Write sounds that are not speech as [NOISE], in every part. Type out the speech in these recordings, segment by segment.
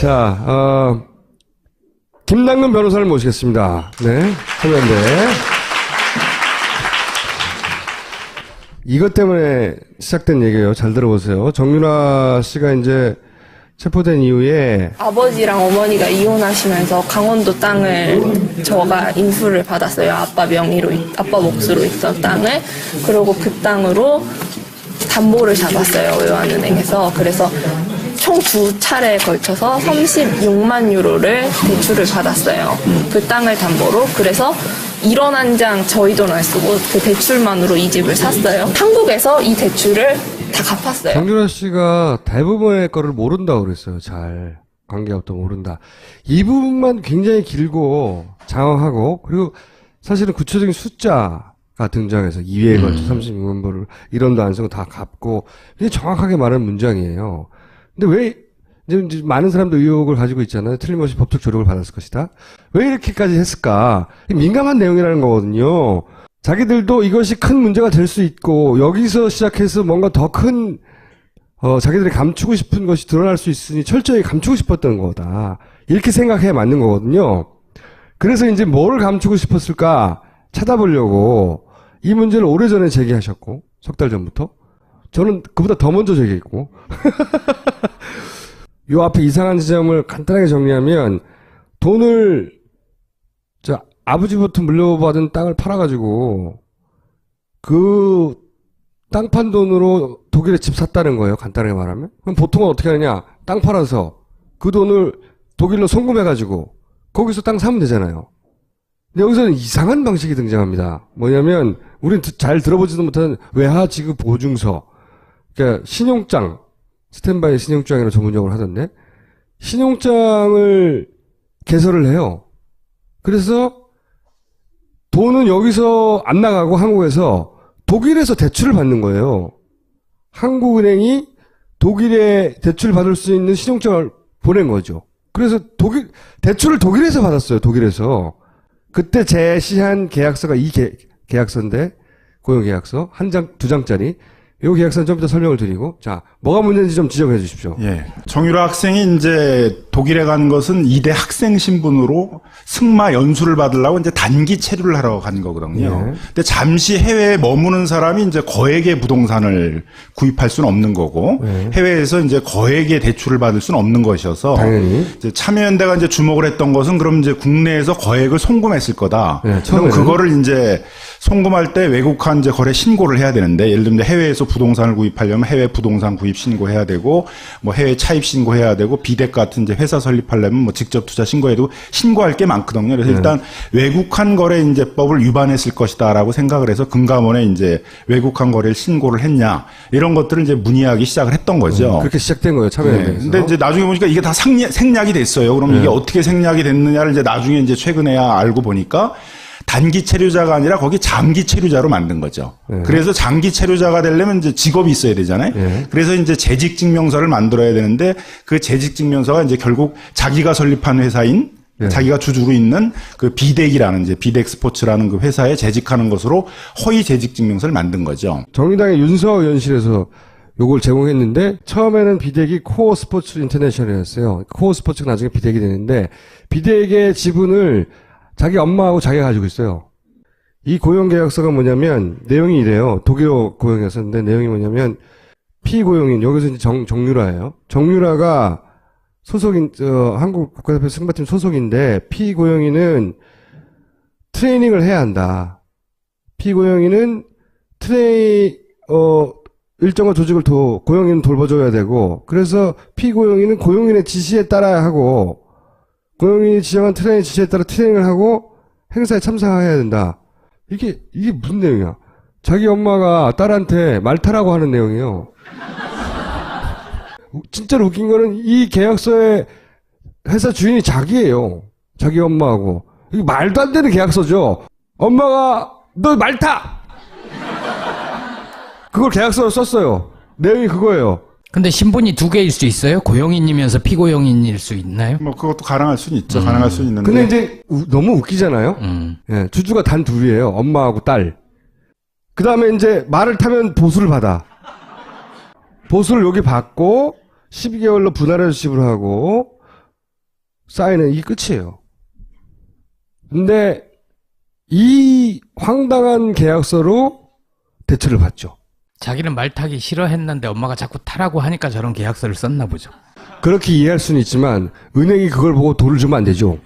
자, 어, 김남근 변호사를 모시겠습니다. 네, 참여연대. 이것 때문에 시작된 얘기예요. 잘 들어보세요. 정윤아 씨가 이제 체포된 이후에 아버지랑 어머니가 이혼하시면서 강원도 땅을 저가 인수를 받았어요. 아빠 명의로, 있- 아빠 몫으로 있던 땅을. 그리고 그 땅으로 담보를 잡았어요. 외환은행에서. 그래서 총 두 차례에 걸쳐서 36만 유로를 대출을 받았어요. 그 땅을 담보로. 그래서 1원 한 장 저희 돈 안 쓰고 그 대출만으로 이 집을 샀어요. 한국에서 이 대출을 다 갚았어요. 정준하 씨가 대부분의 거를 모른다고 그랬어요. 잘. 관계없도 모른다. 이 부분만 굉장히 길고 장황하고 그리고 사실은 구체적인 숫자가 등장해서 2회에 걸쳐 36만 불을 1원도 안 쓰고 다 갚고 이게 정확하게 말하는 문장이에요. 근데 왜 이제 많은 사람도 의혹을 가지고 있잖아요. 틀림없이 법적 조력을 받았을 것이다. 왜 이렇게까지 했을까? 민감한 내용이라는 거거든요. 자기들도 이것이 큰 문제가 될 수 있고 여기서 시작해서 뭔가 더큰 어, 자기들이 감추고 싶은 것이 드러날 수 있으니 철저히 감추고 싶었던 거다. 이렇게 생각해 맞는 거거든요. 그래서 이제 뭘 감추고 싶었을까 찾아보려고 이 문제를 오래전에 제기하셨고 석 달 전부터 저는 그보다 더 먼저 제기했고 [LAUGHS] 요 앞에 이상한 지점을 간단하게 정리하면 돈을 저 아버지부터 물려받은 땅을 팔아가지고 그 땅 판 돈으로 독일에 집 샀다는 거예요. 간단하게 말하면. 그럼 보통은 어떻게 하느냐? 땅 팔아서 그 돈을 독일로 송금해가지고 거기서 땅 사면 되잖아요. 근데 여기서는 이상한 방식이 등장합니다. 뭐냐면 우린 드- 잘 들어보지도 못한 외화 지급 보증서, 그러니까 신용장, 스탠바이 신용장이라고 전문용어를 하던데 신용장을 개설을 해요. 그래서 돈은 여기서 안 나가고 한국에서 독일에서 대출을 받는 거예요. 한국은행이 독일에 대출 받을 수 있는 신용장을 보낸 거죠. 그래서 독일 대출을 독일에서 받았어요. 독일에서 그때 제시한 계약서가 이 계, 계약서인데 고용 계약서 한 장 두 장짜리 이 계약서는 좀 이따 설명을 드리고 자 뭐가 문제인지 좀 지적해 주십시오. 예. 정유라 학생이 이제 독일에 간 것은 이대 학생 신분으로 승마 연수를 받으려고 이제 단기 체류를 하러 간 거거든요. 예. 근데 잠시 해외에 머무는 사람이 이제 거액의 부동산을 구입할 수는 없는 거고 예. 해외에서 이제 거액의 대출을 받을 수는 없는 것이어서 당연히. 이제 참여연대가 이제 주목을 했던 것은 그럼 이제 국내에서 거액을 송금했을 거다. 네, 그럼. 그거를 이제 송금할 때 외국한 이제 거래 신고를 해야 되는데 예를 들면 해외에서 부동산을 구입하려면 해외 부동산 구입 신고해야 되고 뭐 해외 차입 신고해야 되고 비덱 같은 이제 회사 설립하려면 뭐 직접 투자 신고해도 신고할 게 많거든요. 그래서 일단 외국한 거래 이제법을 위반했을 것이다라고 생각을 해서 금감원에 이제 외국한 거래를 신고를 했냐 이런 것들을 이제 문의하기 시작을 했던 거죠. 그렇게 시작된 거예요. 네. 참여연대에서. 근데 이제 나중에 보니까 이게 다 생략, 생략이 됐어요. 그럼 네. 이게 어떻게 생략이 됐느냐를 이제 나중에 이제 최근에야 알고 보니까 단기 체류자가 아니라 거기 장기 체류자로 만든 거죠. 네. 그래서 장기 체류자가 되려면 이제 직업이 있어야 되잖아요. 네. 그래서 이제 재직 증명서를 만들어야 되는데 그 재직 증명서가 이제 결국 자기가 설립한 회사인 네. 자기가 주주로 있는 그 비덱이라는 이제 비덱 스포츠라는 그 회사에 재직하는 것으로 허위 재직 증명서를 만든 거죠. 정의당의 윤서 의원실에서 요걸 제공했는데 처음에는 비덱이 코어 스포츠 인터내셔널이었어요. 코어 스포츠가 나중에 비덱이 되는데 비덱의 지분을 자기 엄마하고 자기가 가지고 있어요. 이 고용계약서가 뭐냐면 내용이 이래요. 독일어 고용계약서인데 내용이 뭐냐면 피고용인 여기서 이제 정, 정유라예요. 정유라가 소속인 저 한국 국가대표 승마팀 소속인데 피고용인은 트레이닝을 해야 한다. 피고용인은 트레이 어 일정한 조직을 도 고용인은 돌봐줘야 되고 그래서 피고용인은 고용인의 지시에 따라야 하고 고용인이 지정한 트레이닝 지시에 따라 트레이닝을 하고 행사에 참석해야 된다. 이게 이게 무슨 내용이야? 자기 엄마가 딸한테 말 타라고 하는 내용이에요. [LAUGHS] 진짜로 웃긴 거는 이 계약서의 회사 주인이 자기예요. 자기 엄마하고. 이게 말도 안 되는 계약서죠. 엄마가 너 말 타! 그걸 계약서로 썼어요. 내용이 그거예요. 근데 신분이 두 개일 수 있어요? 고용인이면서 피고용인일 수 있나요? 뭐 그것도 가능할 수는 있죠. 가능할 수는 있는데. 근데 이제 우- 너무 웃기잖아요. 음. 예, 주주가 단 둘이에요. 엄마하고 딸. 그 다음에 이제 말을 타면 보수를 받아. 보수를 여기 받고 12개월로 분할해서 지불 하고 사인은 이게 끝이에요. 근데 이 황당한 계약서로 대출을 받죠. 자기는 말 타기 싫어했는데 엄마가 자꾸 타라고 하니까 저런 계약서를 썼나 보죠. 그렇게 이해할 수는 있지만 은행이 그걸 보고 돈을 주면 안 되죠.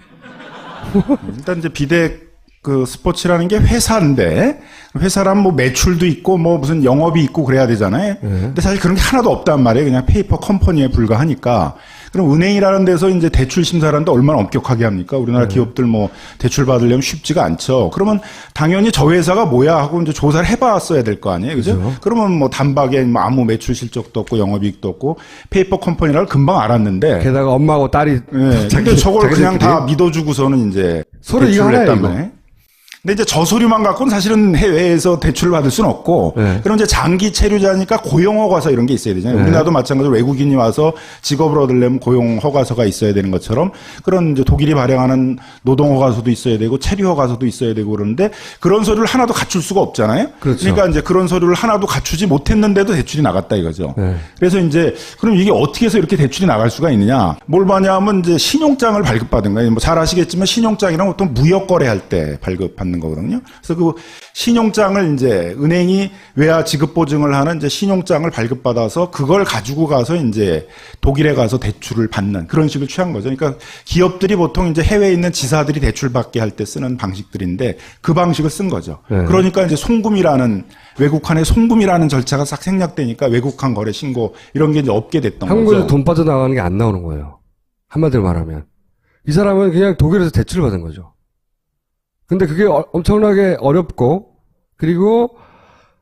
일단 이제 비대 그 스포츠라는 게 회사인데 회사라면 뭐 매출도 있고 뭐 무슨 영업이 있고 그래야 되잖아요. 근데 사실 그런 게 하나도 없단 말이에요. 그냥 페이퍼 컴퍼니에 불과하니까. 그럼 은행이라는 데서 이제 대출 심사라는데 얼마나 엄격하게 합니까? 우리나라 기업들 뭐 대출 받으려면 쉽지가 않죠. 그러면 당연히 저 회사가 뭐야 하고 이제 조사를 해봤어야 될 거 아니에요. 그죠? 그러면 뭐 단박에 뭐 아무 매출 실적도 없고 영업이익도 없고 페이퍼 컴퍼니라고 금방 알았는데 게다가 엄마하고 딸이 예. 자기- 근데 저걸 그냥 다 믿어주고서는 이제 서로 이거 했단. 말이에요. 근데 이제 저 서류만 갖고는 사실은 해외에서 대출을 받을 수는 없고, 네. 그럼 이제 장기 체류자니까 고용 허가서 이런 게 있어야 되잖아요. 네. 우리나라도 마찬가지로 외국인이 와서 직업을 얻으려면 고용 허가서가 있어야 되는 것처럼 그런 이제 독일이 발행하는 노동 허가서도 있어야 되고 체류 허가서도 있어야 되고 그러는데 그런 서류를 하나도 갖출 수가 없잖아요. 그렇죠. 러니까 이제 그런 서류를 하나도 갖추지 못했는데도 대출이 나갔다 이거죠. 네. 그래서 이제 그럼 이게 어떻게 해서 이렇게 대출이 나갈 수가 있느냐? 뭘 봐냐면 이제 신용장을 발급받은 거예요. 뭐 잘 아시겠지만 신용장이란 보통 무역 거래할 때 발급 받는 거거든요. 그래서 그 신용장을 이제 은행이 외화 지급 보증을 하는 이제 신용장을 발급받아서 그걸 가지고 가서 이제 독일에 가서 대출을 받는 그런 식을 취한 거죠. 그러니까 기업들이 보통 이제 해외에 있는 지사들이 대출 받게 할 때 쓰는 방식들인데 그 방식을 쓴 거죠. 네. 그러니까 이제 송금이라는 외국환의 송금이라는 절차가 싹 생략되니까 외국환 거래 신고 이런 게 이제 없게 됐던 한국에서 거죠. 돈 빠져나가는 게 안 나오는 거예요. 한마디로 말하면. 이 사람은 그냥 독일에서 대출을 받은 거죠. 근데 그게 어- 엄청나게 어렵고, 그리고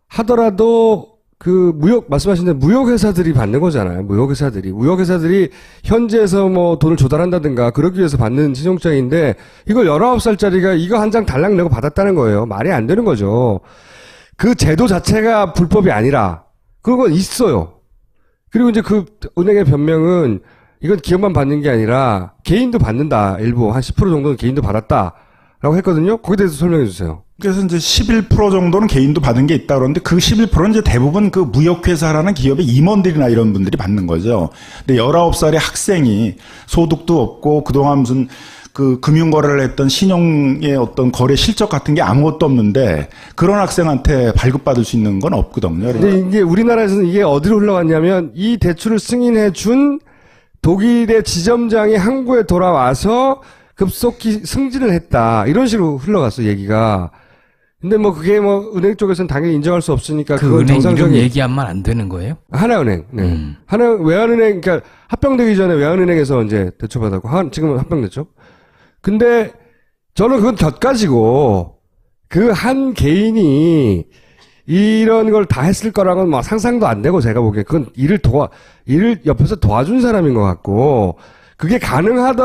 하더라도 그 무역, 말씀하신 대로 무역 회사들이 받는 거잖아요. 무역 회사들이. 무역 회사들이 현지에서 뭐 돈을 조달한다든가 그러기 위해서 받는 신용장인데 이걸 19살짜리가 이거 한 장 달랑 내고 받았다는 거예요. 말이 안 되는 거죠. 그 제도 자체가 불법이 아니라 그건 있어요. 그리고 이제 그 은행의 변명은 이건 기업만 받는 게 아니라 개인도 받는다. 일부 한 10% 정도는 개인도 받았다 라고 했거든요. 거기에 대해서 설명해 주세요. 그래서 이제 11% 정도는 개인도 받은 게 있다 그러는데 그 11%는 이제 대부분 그 무역회사라는 기업의 임원들이나 이런 분들이 받는 거죠. 근데 19살의 학생이 소득도 없고 그동안 무슨 그 금융거래를 했던 신용의 어떤 거래 실적 같은 게 아무것도 없는데 그런 학생한테 발급받을 수 있는 건 없거든요. 그러니까 근데 이게 우리나라에서는 이게 어디로 흘러갔냐면 이 대출을 승인해 준 독일의 지점장이 한국에 돌아와서 급속히 승진을 했다. 이런 식으로 흘러갔어, 얘기가. 근데 뭐 그게 뭐 은행 쪽에서는 당연히 인정할 수 없으니까 그 그건 은행 이름 정상적인 얘기하면 안 되는 거예요? 하나은행. 네. 음. 하나 외환은행 그러니까 합병되기 전에 외환은행에서 이제 대출 받았고 한 지금은 합병됐죠. 근데 저는 그건 곁가지고 그 한 개인이 이런 걸 다 했을 거라고는 막 상상도 안 되고 제가 보기에 그건 일을 도와 일을 옆에서 도와준 사람인 것 같고 그게 가능하다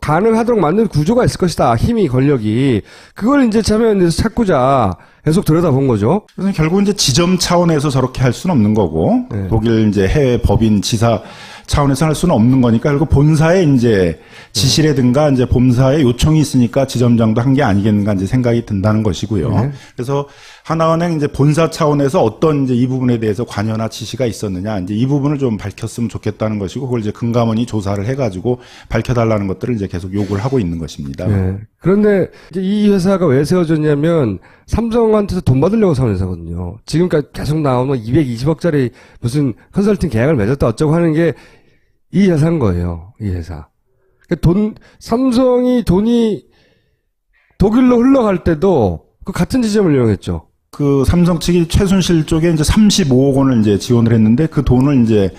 가능하도록 만든 구조가 있을 것이다 힘이 권력이 그걸 이제 참여연대에서 찾고자 계속 들여다본 거죠. 그래서 결국 이제 지점 차원에서 저렇게 할 수는 없는 거고 네. 독일 이제 해외 법인 지사 차원에서 할 수는 없는 거니까 결국 본사에 이제 지시라든가 이제 본사에 요청이 있으니까 지점장도 한 게 아니겠는가 이제 생각이 든다는 것이고요. 네. 그래서 하나은행 이제 본사 차원에서 어떤 이제 이 부분에 대해서 관여나 지시가 있었느냐 이제 이 부분을 좀 밝혔으면 좋겠다는 것이고 그걸 이제 금감원이 조사를 해가지고 밝혀달라는 것들을 이제 계속 요구를 하고 있는 것입니다. 네. 그런데 이제 이 회사가 왜 세워졌냐면 삼성한테서 돈 받으려고 세운 회사거든요. 지금까지 계속 나오는 220억짜리 무슨 컨설팅 계약을 맺었다 어쩌고 하는 게 이 회사인 거예요. 이 회사. 그러니까 돈 삼성이 돈이 독일로 흘러갈 때도 그 같은 지점을 이용했죠. 그 삼성 측이 최순실 쪽에 이제 35억 원을 이제 지원을 했는데 그 돈을 이제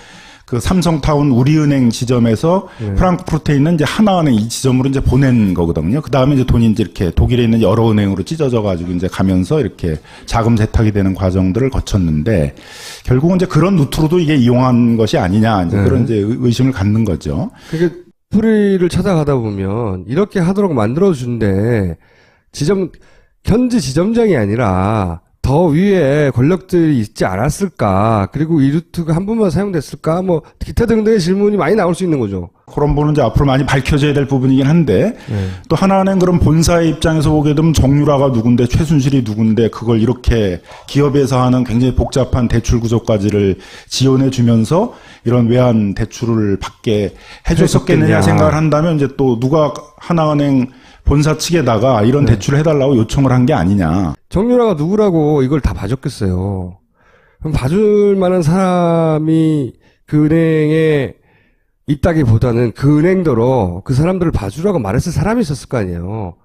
그 삼성타운 우리은행 지점에서 프랑크푸르트에 있는 이제 하나은행 이 지점으로 이제 보낸 거거든요. 그 다음에 이제 돈이 이제 이렇게 독일에 있는 여러 은행으로 찢어져 가지고 이제 가면서 이렇게 자금 세탁이 되는 과정들을 거쳤는데 결국은 이제 그런 루트로도 이게 이용한 것이 아니냐 이제 네. 그런 이제 의- 의심을 갖는 거죠. 그게 뿌리를 찾아가다 보면 이렇게 하도록 만들어 준데 지점 현지 지점장이 아니라 더 위에 권력들이 있지 않았을까? 그리고 이 루트가 한 번만 사용됐을까? 뭐 기타 등등의 질문이 많이 나올 수 있는 거죠. 그런 부분은 이제 앞으로 많이 밝혀져야 될 부분이긴 한데 또 하나는 그럼 본사의 입장에서 보게 되면 정유라가 누군데 최순실이 누군데 그걸 이렇게 기업에서 하는 굉장히 복잡한 대출 구조까지를 지원해 주면서 이런 외환 대출을 받게 해줬었겠느냐. 생각을 한다면 이제 또 누가 하나은행 본사 측에다가 이런 대출을 해달라고 요청을 한 게 아니냐. 정유라가 누구라고 이걸 다 봐줬겠어요. 그럼 봐줄 만한 사람이 그 은행에 있다기보다는 그 은행더러 그 사람들을 봐주라고 말했을 사람이 있었을 거 아니에요.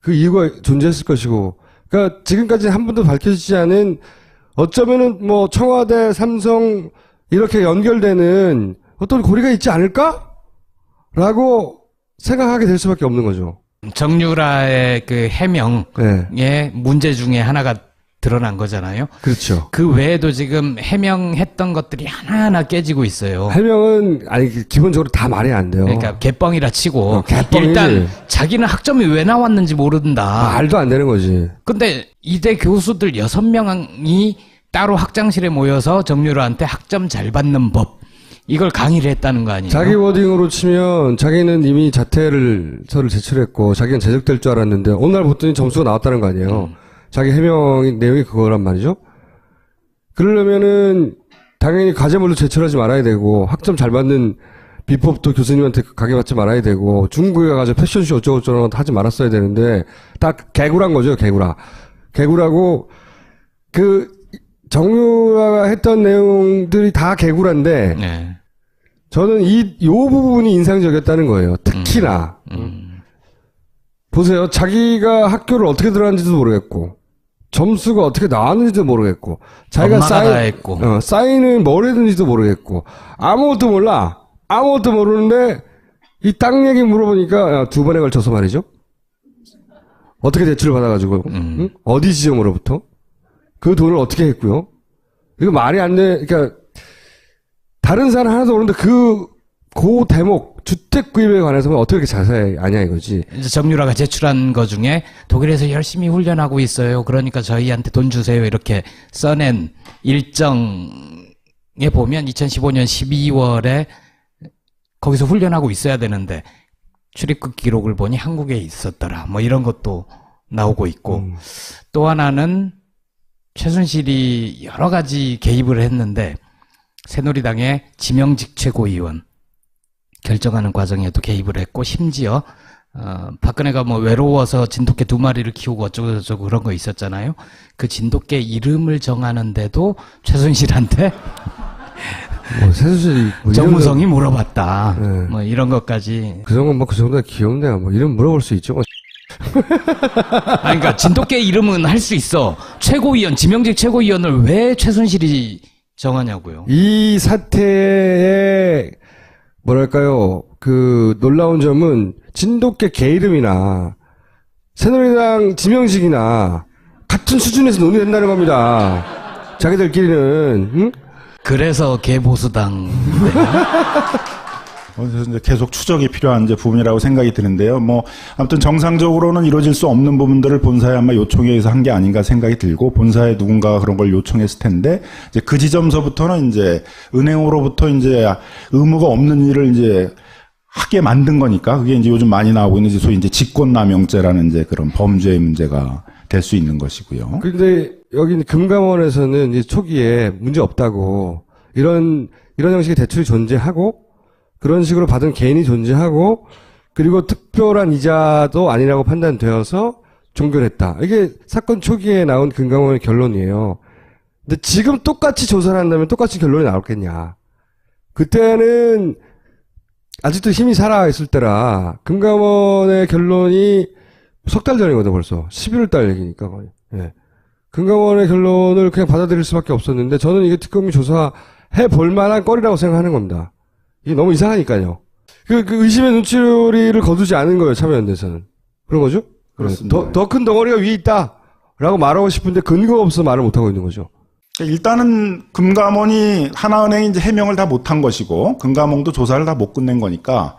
그 이유가 존재했을 것이고. 그러니까 지금까지 한 번도 밝혀지지 않은 어쩌면은 뭐 청와대, 삼성 이렇게 연결되는 어떤 고리가 있지 않을까? 라고 생각하게 될 수밖에 없는 거죠. 정유라의 그 해명의 네. 문제 중에 하나가 드러난 거잖아요. 그렇죠. 그 외에도 지금 해명했던 것들이 하나하나 깨지고 있어요. 해명은 아니 기본적으로 다 말이 안 돼요. 그러니까 개뻥이라 치고 어, 개뻥이지. 일단 자기는 학점이 왜 나왔는지 모른다. 말도 안 되는 거지. 근데 이대 교수들 여섯 명이 따로 학장실에 모여서 정유라한테 학점 잘 받는 법 이걸 강의를 했다는 거 아니에요? 자기 워딩으로 치면 자기는 이미 자퇴를 서를 제출했고 자기는 제적될 줄 알았는데 어느 날 봤더니 점수가 나왔다는 거 아니에요. 자기 해명 내용이 그거란 말이죠. 그러려면은 당연히 과제물로 제출하지 말아야 되고 학점 잘 받는 비법도 교수님한테 가게 받지 말아야 되고 중국에 가서 패션쇼 어쩌고저쩌고 하지 말았어야 되는데 다 개구란 거죠 개구라 개구라고 그 정유라가 했던 내용들이 다 개구란데 네. 저는 이, 요 부분이 인상적이었다는 거예요. 특히나. 음. 보세요. 자기가 학교를 어떻게 들어갔는지도 모르겠고, 점수가 어떻게 나왔는지도 모르겠고, 자기가 사인. 어, 사인을 뭘 했는지도 모르겠고, 아무것도 몰라. 아무것도 모르는데, 이 땅 얘기 물어보니까, 야, 두 번에 걸쳐서 말이죠. 어떻게 대출을 받아가지고, 음. 응? 어디 지점으로부터? 그 돈을 어떻게 했고요? 이거 말이 안 돼. 그러니까, 다른 사람 하나도 모르는데 그, 그 대목, 주택 구입에 관해서는 어떻게 이렇게 자세히 아냐 이거지. 이제 정유라가 제출한 거 중에 독일에서 열심히 훈련하고 있어요. 그러니까 저희한테 돈 주세요. 이렇게 써낸 일정에 보면 2015년 12월에 거기서 훈련하고 있어야 되는데 출입국 기록을 보니 한국에 있었더라. 뭐 이런 것도 나오고 있고 음. 또 하나는 최순실이 여러 가지 개입을 했는데 새누리당의 지명직 최고위원 결정하는 과정에도 개입을 했고 심지어 어, 박근혜가 뭐 외로워서 진돗개 두 마리를 키우고 어쩌고 저쩌고 그런 거 있었잖아요. 그 진돗개 이름을 정하는데도 최순실한테 뭐, 세수씨. 뭐 이런 정무성이 물어봤다. 네. 뭐 이런 것까지. 거- 그 정도, 뭐, 그 정도가 귀엽네. 뭐, 이름 물어볼 수 있죠. 뭐. 아니, 그러니까 진돗개 이름은 할 수 있어. 최고위원 지명직 최고위원을 왜 최순실이 정하냐고요. 이 사태의, 뭐랄까요, 그, 놀라운 점은, 진돗개 개 이름이나, 새누리당 지명직이나, 같은 수준에서 논의된다는 겁니다. 자기들끼리는, 응? 그래서 개보수당 [LAUGHS] 계속 추적이 필요한 이제 부분이라고 생각이 드는데요. 뭐 아무튼 정상적으로는 이루어질 수 없는 부분들을 본사에 아마 요청에 의해서 한 게 아닌가 생각이 들고 본사에 누군가가 그런 걸 요청했을 텐데 이제 그 지점서부터는 이제 은행으로부터 이제 의무가 없는 일을 이제 하게 만든 거니까 그게 이제 요즘 많이 나오고 있는 이제 소위 이제 직권남용죄라는 이제 그런 범죄의 문제가 될 수 있는 것이고요. 근데 여기 금감원에서는 초기에 문제 없다고 이런 이런 형식의 대출이 존재하고 그런 식으로 받은 개인이 존재하고 그리고 특별한 이자도 아니라고 판단되어서 종결했다. 이게 사건 초기에 나온 금감원의 결론이에요. 근데 지금 똑같이 조사를 한다면 똑같이 결론이 나올겠냐? 그때는 아직도 힘이 살아 있을 때라 금감원의 결론이 석 달 전이거든 벌써 11월 달 얘기니까. 예. 금감원의 결론을 그냥 받아들일 수밖에 없었는데 저는 이게 특검이 조사해 볼 만한 거리라고 생각하는 겁니다. 이게 너무 이상하니까요. 그, 그 의심의 눈초리를 거두지 않은 거예요 참여연대에서는 그런 거죠? 그렇습니다. 더큰 덩어리가 위에 있다. 라고 말하고 싶은데 근거가 없어서 말을 못 하고 있는 거죠. 일단은 금감원이 하나은행이 이제 해명을 다 못한 것이고 금감원도 조사를 다 못 끝낸 거니까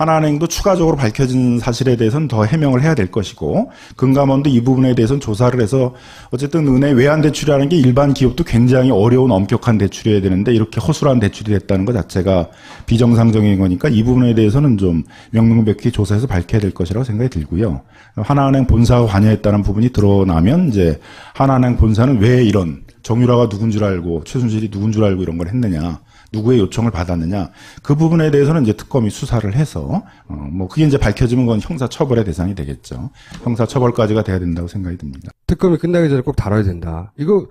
하나은행도 추가적으로 밝혀진 사실에 대해서는 더 해명을 해야 될 것이고 금감원도 이 부분에 대해서는 조사를 해서 어쨌든 은행 외환 대출이라는 게 일반 기업도 굉장히 어려운 엄격한 대출이어야 되는데 이렇게 허술한 대출이 됐다는 것 자체가 비정상적인 거니까 이 부분에 대해서는 좀 명명백히 조사해서 밝혀야 될 것이라고 생각이 들고요. 하나은행 본사가 관여했다는 부분이 드러나면 이제 하나은행 본사는 왜 이런 정유라가 누군 줄 알고 최순실이 누군 줄 알고 이런 걸 했느냐. 누구의 요청을 받았느냐 그 부분에 대해서는 이제 특검이 수사를 해서 어 뭐 그게 이제 밝혀지면 그건 형사 처벌의 대상이 되겠죠 형사 처벌까지가 돼야 된다고 생각이 듭니다. 특검이 끝나기 전에 꼭 다뤄야 된다. 이거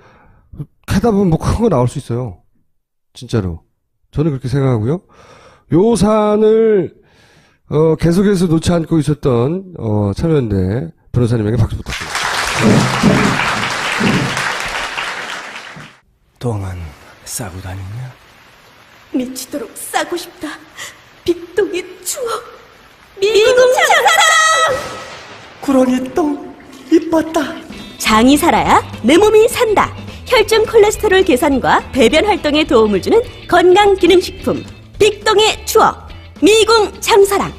하다 보면 뭐 큰 거 나올 수 있어요. 진짜로. 저는 그렇게 생각하고요. 요 사안을 어, 계속해서 놓지 않고 있었던 어, 참여연대 변호사님에게 박수 부탁드립니다. 똥은 싸고 다니냐? 미치도록 싸고 싶다. 빅동의 추억. 미궁 장사랑! 구렁이 똥 이뻤다. 장이 살아야 내 몸이 산다. 혈중 콜레스테롤 개선과 배변 활동에 도움을 주는 건강 기능식품. 빅동의 추억. 미궁 장사랑.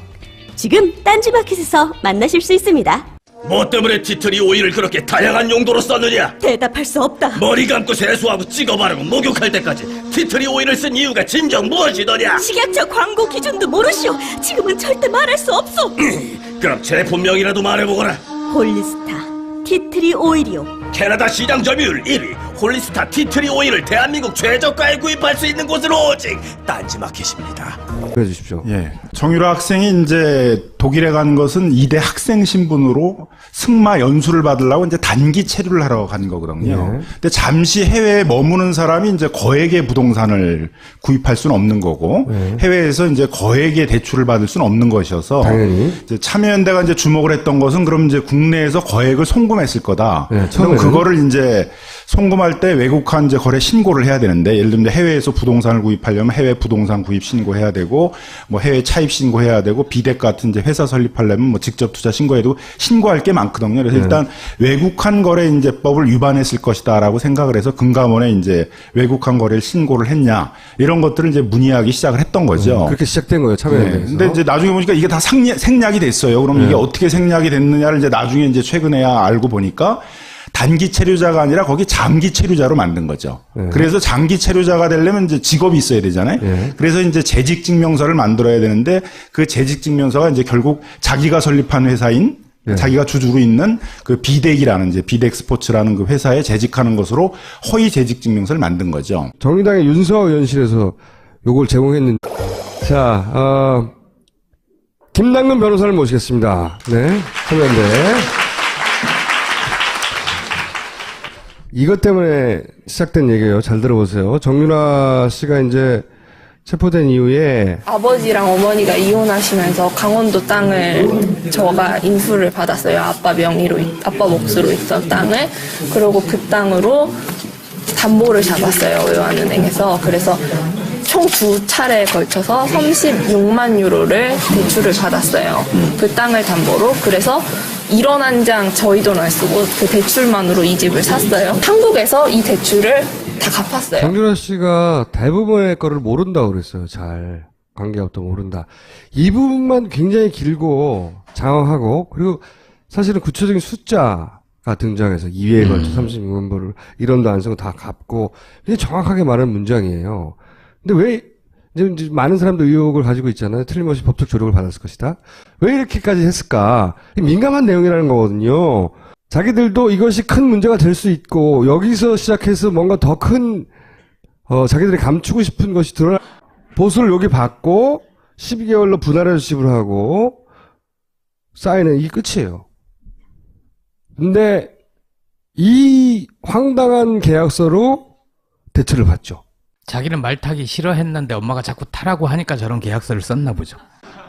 지금 딴지마켓에서 만나실 수 있습니다. 뭐 때문에 티트리 오일을 그렇게 다양한 용도로 썼느냐? 대답할 수 없다. 머리 감고 세수하고 찍어 바르고 목욕할 때까지 티트리 오일을 쓴 이유가 진정 무엇이더냐? 식약처 광고 기준도 모르시오. 지금은 절대 말할 수 없소. [CLEARS THROAT] 그럼 제품명이라도 말해보거라. 홀리스타. 티트리 오일이요. 캐나다 시장 점유율 1위 홀리스타 티트리 오일을 대한민국 최저가에 구입할 수 있는 곳은 오직 딴지마켓입니다. 해 주십시오. 예. 정유라 학생이 이제 독일에 간 것은 이대 학생 신분으로 승마 연수를 받으려고 이제 단기 체류를 하러 간 거거든요. 예. 근데 잠시 해외에 머무는 사람이 이제 거액의 부동산을 구입할 수는 없는 거고 예. 해외에서 이제 거액의 대출을 받을 수는 없는 것이어서 당연히. 이제 참여연대가 이제 주목을 했던 것은 그럼 이제 국내에서 거액을 송금했을 거다. 예, 그럼. 그거를 이제 송금할 때 외국한 이제 거래 신고를 해야 되는데 예를 들면 해외에서 부동산을 구입하려면 해외 부동산 구입 신고해야 되고 뭐 해외 차입 신고해야 되고 비덱 같은 이제 회사 설립하려면 뭐 직접 투자 신고해도 신고할 게 많거든요. 그래서 일단 외국한 거래 인제법을 위반했을 것이다라고 생각을 해서 금감원에 이제 외국한 거래를 신고를 했냐 이런 것들을 이제 문의하기 시작을 했던 거죠. 그렇게 시작된 거예요, 네. 참여연대에서. 근데 이제 나중에 보니까 이게 다 생략, 생략이 됐어요. 그럼 이게 어떻게 생략이 됐느냐를 이제 나중에 이제 최근에야 알고 보니까 단기 체류자가 아니라 거기 장기 체류자로 만든 거죠. 그래서 장기 체류자가 되려면 이제 직업이 있어야 되잖아요. 예. 그래서 이제 재직 증명서를 만들어야 되는데 그 재직 증명서가 이제 결국 자기가 설립한 회사인 예. 자기가 주주로 있는 그 비덱이라는 이제 비덱 스포츠라는 그 회사에 재직하는 것으로 허위 재직 증명서를 만든 거죠. 정의당의 윤서호 의원실에서 요걸 제공했는데. 자, 어, 김남근 변호사를 모시겠습니다. 네, 참여연대. 이것 때문에 시작된 얘기예요. 잘 들어보세요. 정윤아 씨가 이제 체포된 이후에 아버지랑 어머니가 이혼하시면서 강원도 땅을 저가 인수를 받았어요. 아빠 명의로, 있- 아빠 몫으로 있던 땅을. 그리고 그 땅으로 담보를 잡았어요. 외환은행에서. 그래서 총 두 차례에 걸쳐서 36만 유로를 대출을 받았어요. 그 땅을 담보로. 그래서 1원 한장 저희 돈안 쓰고 그 대출만으로 이 집을 샀어요. 한국에서 이 대출을 다 갚았어요. 정준하 씨가 대부분의 거를 모른다고 그랬어요. 잘. 관계업도 모른다. 이 부분만 굉장히 길고 장황하고 그리고 사실은 구체적인 숫자가 등장해서 2회에 걸쳐 36만 불을 1원도 안 쓰고 다 갚고 이게 정확하게 말하는 문장이에요. 근데 왜 이제 많은 사람도 의혹을 가지고 있잖아요. 틀림없이 법적 조력을 받았을 것이다. 왜 이렇게까지 했을까? 민감한 내용이라는 거거든요. 자기들도 이것이 큰 문제가 될 수 있고 여기서 시작해서 뭔가 더큰 어, 자기들이 감추고 싶은 것이 드러나 보수를 여기 받고 12개월로 분할해서 지불하고 쌓이는 이 끝이에요. 근데 이 황당한 계약서로 대출을 받죠. 자기는 말 타기 싫어했는데 엄마가 자꾸 타라고 하니까 저런 계약서를 썼나 보죠.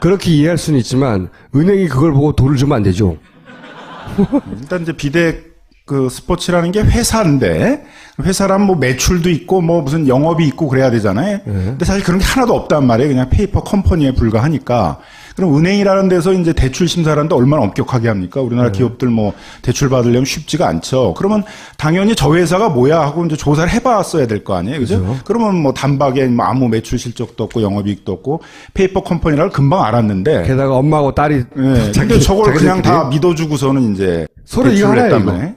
그렇게 이해할 수는 있지만 은행이 그걸 보고 돈을 주면 안 되죠. [LAUGHS] 일단 이제 비덱 그 스포츠라는 게 회사인데 회사란 뭐 매출도 있고 뭐 무슨 영업이 있고 그래야 되잖아요. 근데 사실 그런 게 하나도 없단 말이에요. 그냥 페이퍼 컴퍼니에 불과하니까. 그럼 은행이라는 데서 이제 대출 심사라는데 얼마나 엄격하게 합니까? 우리나라 기업들 뭐 대출 받으려면 쉽지가 않죠. 그러면 당연히 저 회사가 뭐야 하고 이제 조사를 해봤어야 될 거 아니에요. 그죠? 그러면 뭐 단박에 뭐 아무 매출 실적도 없고 영업이익도 없고 페이퍼 컴퍼니라고 금방 알았는데. 게다가 엄마하고 딸이 예. [LAUGHS] 근데 자기- 저걸 그냥 다 믿어주고서는 이제 이거. 말이에요.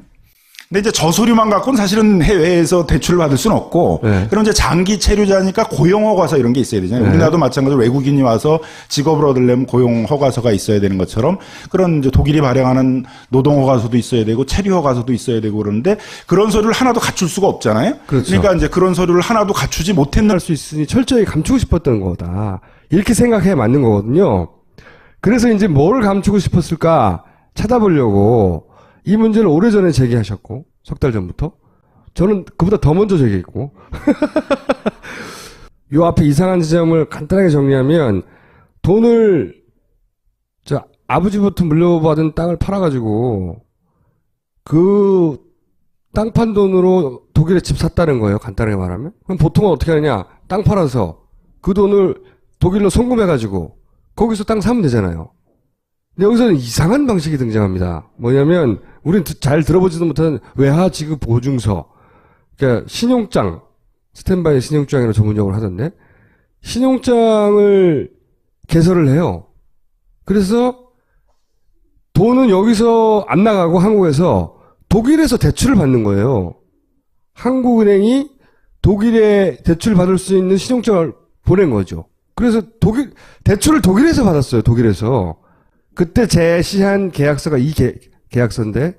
근데 이제 저 서류만 갖고는 사실은 해외에서 대출을 받을 수는 없고, 네. 그럼 이제 장기 체류자니까 고용 허가서 이런 게 있어야 되잖아요. 네. 우리나라도 마찬가지로 외국인이 와서 직업을 얻으려면 고용 허가서가 있어야 되는 것처럼 그런 이제 독일이 발행하는 노동 허가서도 있어야 되고 체류 허가서도 있어야 되고 그러는데 그런 서류를 하나도 갖출 수가 없잖아요. 그렇죠. 러니까 이제 그런 서류를 하나도 갖추지 못했는 할수 있으니 철저히 감추고 싶었던 거다. 이렇게 생각해 맞는 거거든요. 그래서 이제 뭘 감추고 싶었을까 찾아보려고 이 문제를 오래전에 제기하셨고 석 달 전부터 저는 그보다 더 먼저 제기했고 [LAUGHS] 요 앞에 이상한 지점을 간단하게 정리하면 돈을 저 아버지부터 물려받은 땅을 팔아가지고 그 땅 판 돈으로 독일에 집 샀다는 거예요. 간단하게 말하면. 그럼 보통은 어떻게 하느냐? 땅 팔아서 그 돈을 독일로 송금해가지고 거기서 땅 사면 되잖아요. 근데 여기서는 이상한 방식이 등장합니다. 뭐냐면 우린 드- 잘 들어보지도 못한 외화 지급 보증서, 그러니까 신용장, 스탠바이 신용장이라고 전문적으로 하던데 신용장을 개설을 해요. 그래서 돈은 여기서 안 나가고 한국에서 독일에서 대출을 받는 거예요. 한국은행이 독일에 대출 받을 수 있는 신용장을 보낸 거죠. 그래서 독일 대출을 독일에서 받았어요. 독일에서 그때 제시한 계약서가 이 계, 계약서인데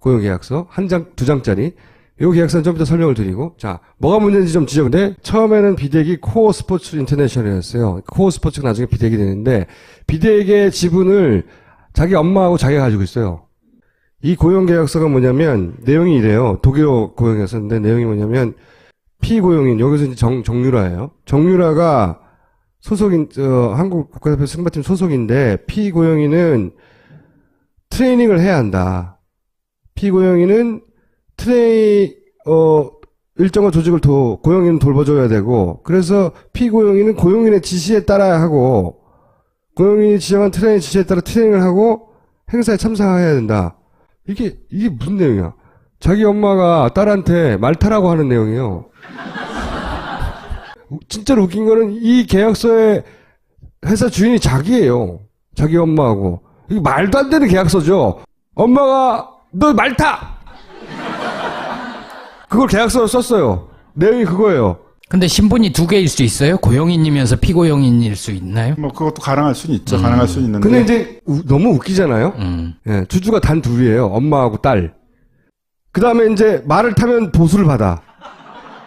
고용 계약서 한 장 두 장짜리 요 계약서는 좀 이따 설명을 드리고 자 뭐가 문제인지 좀 지적인데 처음에는 비덱이 코어 스포츠 인터내셔널이었어요. 코어 스포츠가 나중에 비덱이 되는데 비덱의 지분을 자기 엄마하고 자기가 가지고 있어요. 이 고용계약서가 뭐냐면 내용이 이래요. 독일어 고용계약서인데 내용이 뭐냐면 피고용인 여기서 이제 정 정유라예요. 정유라가 소속인 저 한국 국가대표 승마팀 소속인데 피고용인은 트레이닝을 해야 한다. 피고용인은 트레이 어 일정한 조직을 도 고용인은 돌봐줘야 되고 그래서 피고용인은 고용인의 지시에 따라야 하고 고용인이 지정한 트레이닝 지시에 따라 트레이닝을 하고 행사에 참석해야 된다. 이게 이게 무슨 내용이야? 자기 엄마가 딸한테 말 타라고 하는 내용이에요. 우- [LAUGHS] 진짜로 웃긴 거는 이 계약서에 회사 주인이 자기예요. 자기 엄마하고. 이게 말도 안 되는 계약서죠. 엄마가 너 말 타. 그걸 계약서로 썼어요. 내용이 그거예요. 근데 신분이 두 개일 수 있어요? 고용인이면서 피고용인일 수 있나요? 뭐 그것도 가능할 수는 있죠. 가능할 수는 있는데. 근데 이제 우- 너무 웃기잖아요. 음. 예, 주주가 단 둘이에요. 엄마하고 딸. 그 다음에 이제 말을 타면 보수를 받아.